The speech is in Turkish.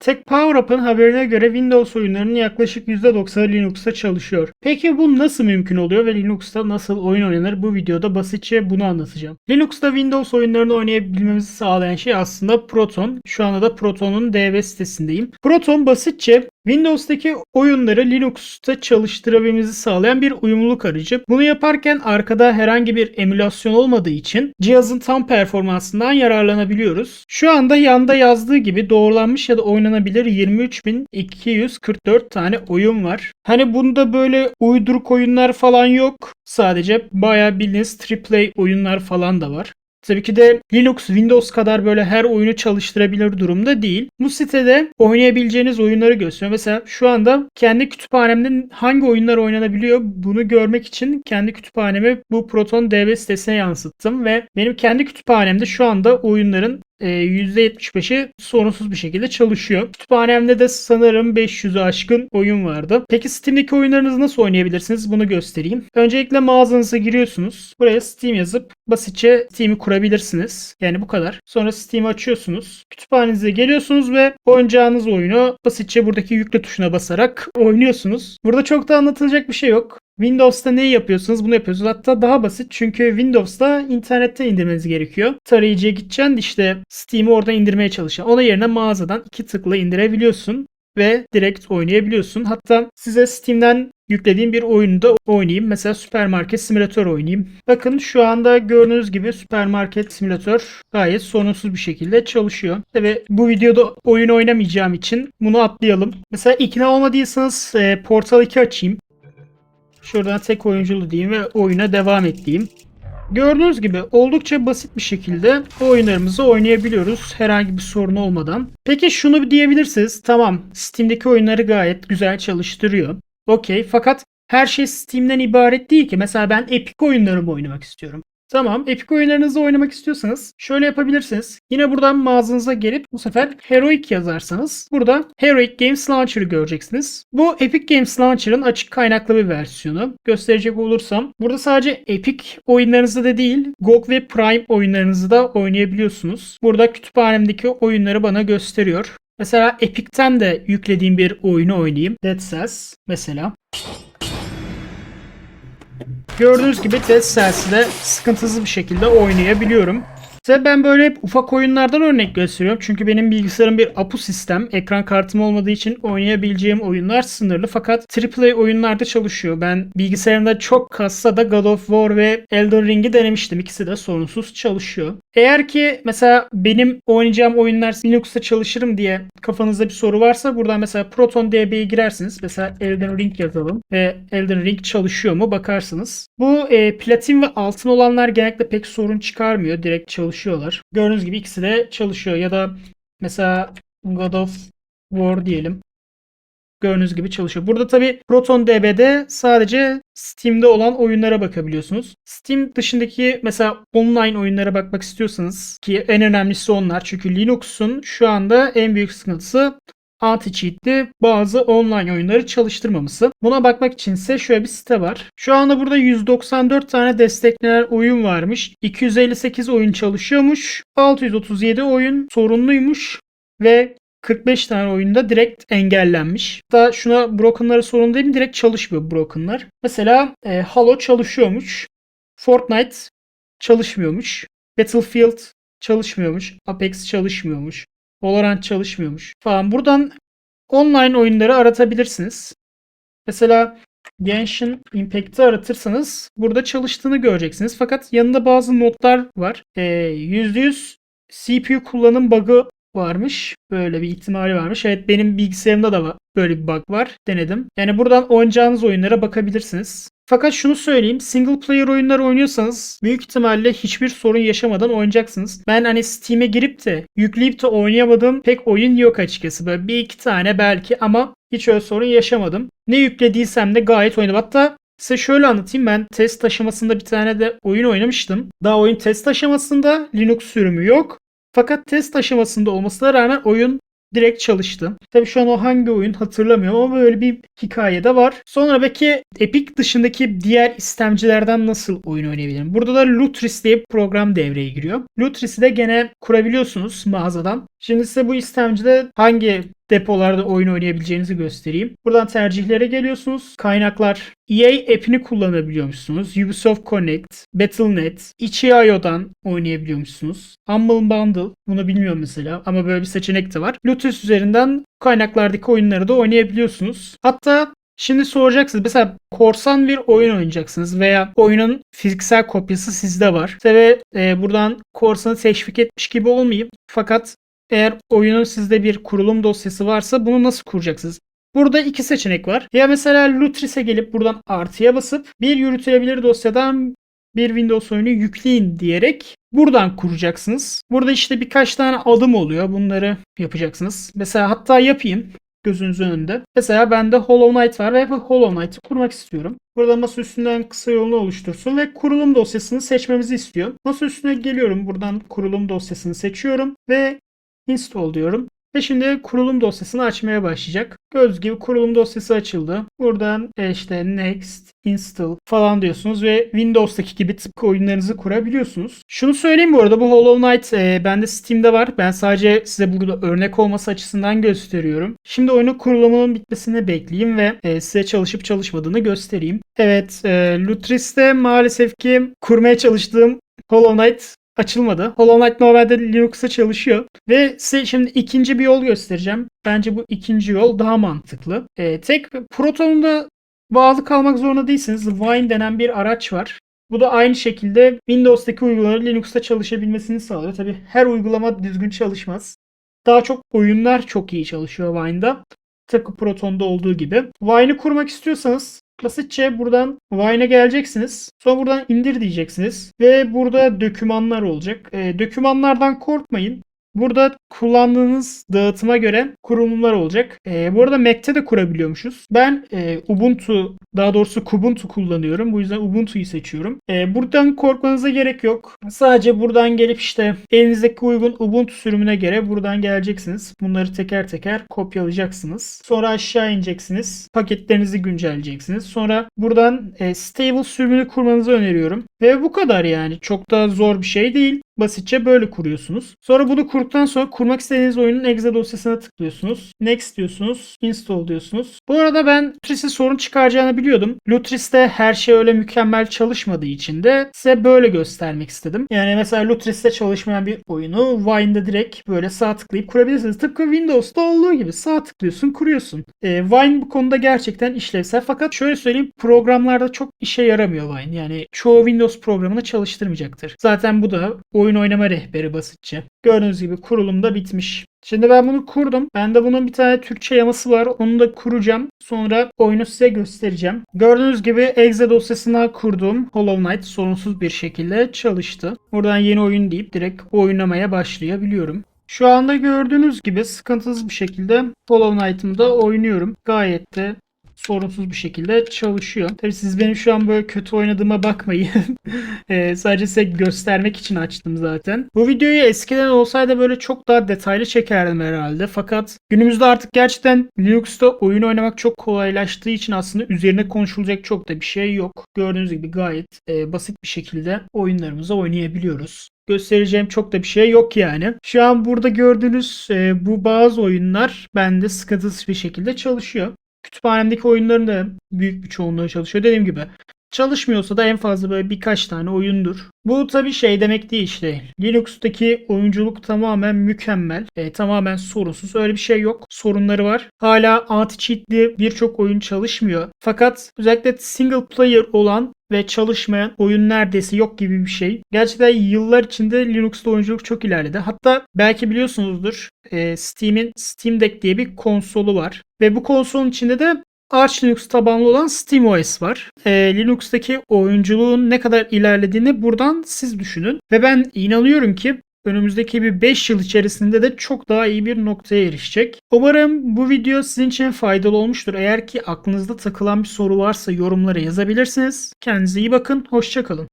Tech Power Up'ın haberine göre Windows oyunlarının yaklaşık %90'ı Linux'ta çalışıyor. Peki bu nasıl mümkün oluyor ve Linux'ta nasıl oyun oynanır? Bu videoda basitçe bunu anlatacağım. Linux'ta Windows oyunlarını oynayabilmemizi sağlayan şey aslında Proton. Şu anda da Proton'un DB sitesindeyim. Proton basitçe Windows'taki oyunları Linux'ta çalıştırabilmemizi sağlayan bir uyumluluk aracı. Bunu yaparken arkada herhangi bir emülasyon olmadığı için cihazın tam performansından yararlanabiliyoruz. Şu anda yanda yazdığı gibi doğrulanmış ya da oynanabilir 23.244 tane oyun var. Hani bunda böyle uyduruk oyunlar falan yok. Sadece bayağı bildiğiniz AAA oyunlar falan da var. Tabii ki de Linux, Windows kadar böyle her oyunu çalıştırabilir durumda değil. Bu sitede oynayabileceğiniz oyunları gösteriyor. Mesela şu anda kendi kütüphanemde hangi oyunlar oynanabiliyor bunu görmek için kendi kütüphanemi bu Proton DB sitesine yansıttım ve benim kendi kütüphanemde şu anda oyunların %75'i sorunsuz bir şekilde çalışıyor. Kütüphanemde de sanırım 500'ü aşkın oyun vardı. Peki Steam'deki oyunlarınızı nasıl oynayabilirsiniz? Bunu göstereyim. Öncelikle mağazanıza giriyorsunuz. Buraya Steam yazıp basitçe Steam'i kurabilirsiniz. Yani bu kadar. Sonra Steam'i açıyorsunuz. Kütüphanenize geliyorsunuz ve oynayacağınız oyunu basitçe buradaki yükle tuşuna basarak oynuyorsunuz. Burada çok da anlatılacak bir şey yok. Windows'ta neyi yapıyorsunuz? Bunu yapıyorsunuz. Hatta daha basit çünkü Windows'ta internette indirmeniz gerekiyor. Tarayıcıya gideceksin işte Steam'i orada indirmeye çalışan. Ona yerine mağazadan iki tıkla indirebiliyorsun ve direkt oynayabiliyorsun. Hatta size Steam'den yüklediğim bir oyunu da oynayayım. Mesela süpermarket simülatör oynayayım. Bakın şu anda gördüğünüz gibi süpermarket simülatör gayet sorunsuz bir şekilde çalışıyor. Ve bu videoda oyun oynamayacağım için bunu atlayalım. Mesela ikna olmadıysanız e, Portal 2 açayım. Şuradan tek oyunculu diyeyim ve oyuna devam et diyeyim. Gördüğünüz gibi oldukça basit bir şekilde oyunlarımızı oynayabiliyoruz herhangi bir sorun olmadan. Peki şunu diyebilirsiniz. Tamam Steam'deki oyunları gayet güzel çalıştırıyor. Okey fakat her şey Steam'den ibaret değil ki. Mesela ben Epic oyunlarımı oynamak istiyorum. Tamam Epic oyunlarınızı oynamak istiyorsanız şöyle yapabilirsiniz. Yine buradan mağazanıza gelip bu sefer Heroic yazarsanız burada Heroic Games Launcher'ı göreceksiniz. Bu Epic Games Launcher'ın açık kaynaklı bir versiyonu. Gösterecek olursam burada sadece Epic oyunlarınızda da değil GOG ve Prime oyunlarınızı da oynayabiliyorsunuz. Burada kütüphanemdeki oyunları bana gösteriyor. Mesela Epic'ten de yüklediğim bir oyunu oynayayım. Dead Cells mesela. Gördüğünüz gibi Dead Cells'i de sıkıntısız bir şekilde oynayabiliyorum. Size ben böyle hep ufak oyunlardan örnek gösteriyorum. Çünkü benim bilgisayarım bir APU sistem. Ekran kartım olmadığı için oynayabileceğim oyunlar sınırlı. Fakat AAA oyunlarda çalışıyor. Ben bilgisayarımda çok kassa da God of War ve Elden Ring'i denemiştim. İkisi de sorunsuz çalışıyor. Eğer ki mesela benim oynayacağım oyunlar Linux'ta çalışırım diye kafanızda bir soru varsa buradan mesela Proton DB'ye girersiniz. Mesela Elden Ring yazalım ve Elden Ring çalışıyor mu bakarsınız. Bu e, platin ve altın olanlar genellikle pek sorun çıkarmıyor. Direkt çalışıyorlar. Gördüğünüz gibi ikisi de çalışıyor. Ya da mesela God of War diyelim. Gördüğünüz gibi çalışıyor. Burada tabi Proton DB'de sadece Steam'de olan oyunlara bakabiliyorsunuz. Steam dışındaki mesela online oyunlara bakmak istiyorsanız ki en önemlisi onlar. Çünkü Linux'un şu anda en büyük sıkıntısı anti-cheat'li bazı online oyunları çalıştırmaması. Buna bakmak için ise şöyle bir site var. Şu anda burada 194 tane desteklenen oyun varmış. 258 oyun çalışıyormuş. 637 oyun sorunluymuş ve 45 tane oyunda direkt engellenmiş. Hatta şuna brokenlara sorun değil mi? Direkt çalışmıyor brokenlar. Mesela e, Halo çalışıyormuş. Fortnite çalışmıyormuş. Battlefield çalışmıyormuş. Apex çalışmıyormuş. Valorant çalışmıyormuş falan. Buradan online oyunları aratabilirsiniz. Mesela Genshin Impact'ı aratırsanız burada çalıştığını göreceksiniz. Fakat yanında bazı notlar var. Ee, %100 CPU kullanım bug'ı varmış. Böyle bir ihtimali varmış. Evet benim bilgisayarımda da. Böyle bir bug var. Denedim. Yani buradan oynayacağınız oyunlara bakabilirsiniz. Fakat şunu söyleyeyim. Single player oyunlar oynuyorsanız büyük ihtimalle hiçbir sorun yaşamadan oynayacaksınız. Ben hani Steam'e girip de yükleyip de oynayamadığım pek oyun yok açıkçası. Böyle bir iki tane belki ama hiç öyle sorun yaşamadım. Ne yüklediysem de gayet oynadım. Hatta Size şöyle anlatayım ben test aşamasında bir tane de oyun oynamıştım. Daha oyun test aşamasında Linux sürümü yok. Fakat test aşamasında olmasına rağmen oyun direkt çalıştı. Tabi şu an o hangi oyun hatırlamıyorum ama böyle bir hikaye de var. Sonra belki Epic dışındaki diğer istemcilerden nasıl oyun oynayabilirim? Burada da Lutris diye bir program devreye giriyor. Lutris'i de gene kurabiliyorsunuz mağazadan. Şimdi size bu istemcide hangi depolarda oyun oynayabileceğinizi göstereyim. Buradan tercihlere geliyorsunuz. Kaynaklar EA app'ini kullanabiliyormuşsunuz. Ubisoft Connect, Battle.net, itch.io'dan oynayabiliyormuşsunuz. Humble Bundle, bunu bilmiyorum mesela ama böyle bir seçenek de var. Lotus üzerinden kaynaklardaki oyunları da oynayabiliyorsunuz. Hatta Şimdi soracaksınız mesela korsan bir oyun oynayacaksınız veya oyunun fiziksel kopyası sizde var. Ve e, buradan korsanı teşvik etmiş gibi olmayayım. Fakat eğer oyunun sizde bir kurulum dosyası varsa bunu nasıl kuracaksınız? Burada iki seçenek var. Ya mesela Lutris'e gelip buradan artıya basıp bir yürütülebilir dosyadan bir Windows oyunu yükleyin diyerek buradan kuracaksınız. Burada işte birkaç tane adım oluyor. Bunları yapacaksınız. Mesela hatta yapayım gözünüzün önünde. Mesela bende Hollow Knight var ve Hollow Knight'ı kurmak istiyorum. Burada masa üstünden kısa yolunu oluştursun ve kurulum dosyasını seçmemizi istiyor. Masa üstüne geliyorum. Buradan kurulum dosyasını seçiyorum ve install diyorum. Ve şimdi kurulum dosyasını açmaya başlayacak. Göz gibi kurulum dosyası açıldı. Buradan e, işte next, install falan diyorsunuz ve Windows'taki gibi tıpkı oyunlarınızı kurabiliyorsunuz. Şunu söyleyeyim bu arada bu Hollow Knight e, bende Steam'de var. Ben sadece size burada örnek olması açısından gösteriyorum. Şimdi oyunun kurulumunun bitmesini bekleyeyim ve e, size çalışıp çalışmadığını göstereyim. Evet, e, Lutris'te maalesef ki kurmaya çalıştığım Hollow Knight açılmadı. Hollow Knight normalde Linux'a çalışıyor. Ve size şimdi ikinci bir yol göstereceğim. Bence bu ikinci yol daha mantıklı. Ee, tek Proton'da bağlı kalmak zorunda değilsiniz. Wine denen bir araç var. Bu da aynı şekilde Windows'taki uygulamaların Linux'ta çalışabilmesini sağlıyor. Tabi her uygulama düzgün çalışmaz. Daha çok oyunlar çok iyi çalışıyor Wine'da. Tıpkı Proton'da olduğu gibi. Wine'ı kurmak istiyorsanız Basitçe buradan Vine'e geleceksiniz. Sonra buradan indir diyeceksiniz. Ve burada dökümanlar olacak. E, dökümanlardan korkmayın. Burada kullandığınız dağıtıma göre kurulumlar olacak. E, bu arada Mac'te de kurabiliyormuşuz. Ben e, Ubuntu daha doğrusu Kubuntu kullanıyorum. Bu yüzden Ubuntu'yu seçiyorum. E, buradan korkmanıza gerek yok. Sadece buradan gelip işte elinizdeki uygun Ubuntu sürümüne göre buradan geleceksiniz. Bunları teker teker kopyalayacaksınız. Sonra aşağı ineceksiniz. Paketlerinizi güncelleyeceksiniz. Sonra buradan e, Stable sürümünü kurmanızı öneriyorum. Ve bu kadar yani. Çok da zor bir şey değil. Basitçe böyle kuruyorsunuz. Sonra bunu kurduktan sonra kurmak istediğiniz oyunun exe dosyasına tıklıyorsunuz. Next diyorsunuz. Install diyorsunuz. Bu arada ben Lutris'in sorun çıkaracağını biliyordum. Lutris'te her şey öyle mükemmel çalışmadığı için de size böyle göstermek istedim. Yani mesela Lutris'te çalışmayan bir oyunu Vine'da direkt böyle sağ tıklayıp kurabilirsiniz. Tıpkı Windows'ta olduğu gibi sağ tıklıyorsun kuruyorsun. E, Vine bu konuda gerçekten işlevsel. Fakat şöyle söyleyeyim programlarda çok işe yaramıyor Vine. Yani çoğu Windows programını çalıştırmayacaktır. Zaten bu da oyun oynama rehberi basitçe. Gördüğünüz gibi kurulum da bitmiş. Şimdi ben bunu kurdum. Bende bunun bir tane Türkçe yaması var. Onu da kuracağım. Sonra oyunu size göstereceğim. Gördüğünüz gibi exe dosyasına kurduğum Hollow Knight sorunsuz bir şekilde çalıştı. Buradan yeni oyun deyip direkt oynamaya başlayabiliyorum. Şu anda gördüğünüz gibi sıkıntısız bir şekilde Hollow Knight'ımı da oynuyorum. Gayet de sorunsuz bir şekilde çalışıyor. Tabi siz benim şu an böyle kötü oynadığıma bakmayın. e, sadece size göstermek için açtım zaten. Bu videoyu eskiden olsaydı böyle çok daha detaylı çekerdim herhalde. Fakat günümüzde artık gerçekten Linux'ta oyun oynamak çok kolaylaştığı için aslında üzerine konuşulacak çok da bir şey yok. Gördüğünüz gibi gayet e, basit bir şekilde oyunlarımızı oynayabiliyoruz göstereceğim çok da bir şey yok yani. Şu an burada gördüğünüz e, bu bazı oyunlar bende sıkıntısız bir şekilde çalışıyor. Kütüphanemdeki oyunların da büyük bir çoğunluğu çalışıyor. Dediğim gibi çalışmıyorsa da en fazla böyle birkaç tane oyundur. Bu tabii şey demek değil işte. Linux'taki oyunculuk tamamen mükemmel. E, tamamen sorunsuz. Öyle bir şey yok. Sorunları var. Hala anti-cheat'li birçok oyun çalışmıyor. Fakat özellikle single player olan ve çalışmayan oyun neredeyse yok gibi bir şey. Gerçekten yıllar içinde Linux'ta oyunculuk çok ilerledi. Hatta belki biliyorsunuzdur e, Steam'in Steam Deck diye bir konsolu var. Ve bu konsolun içinde de Arch Linux tabanlı olan SteamOS var. E, Linux'taki oyunculuğun ne kadar ilerlediğini buradan siz düşünün. Ve ben inanıyorum ki önümüzdeki bir 5 yıl içerisinde de çok daha iyi bir noktaya erişecek. Umarım bu video sizin için faydalı olmuştur. Eğer ki aklınızda takılan bir soru varsa yorumlara yazabilirsiniz. Kendinize iyi bakın. Hoşçakalın.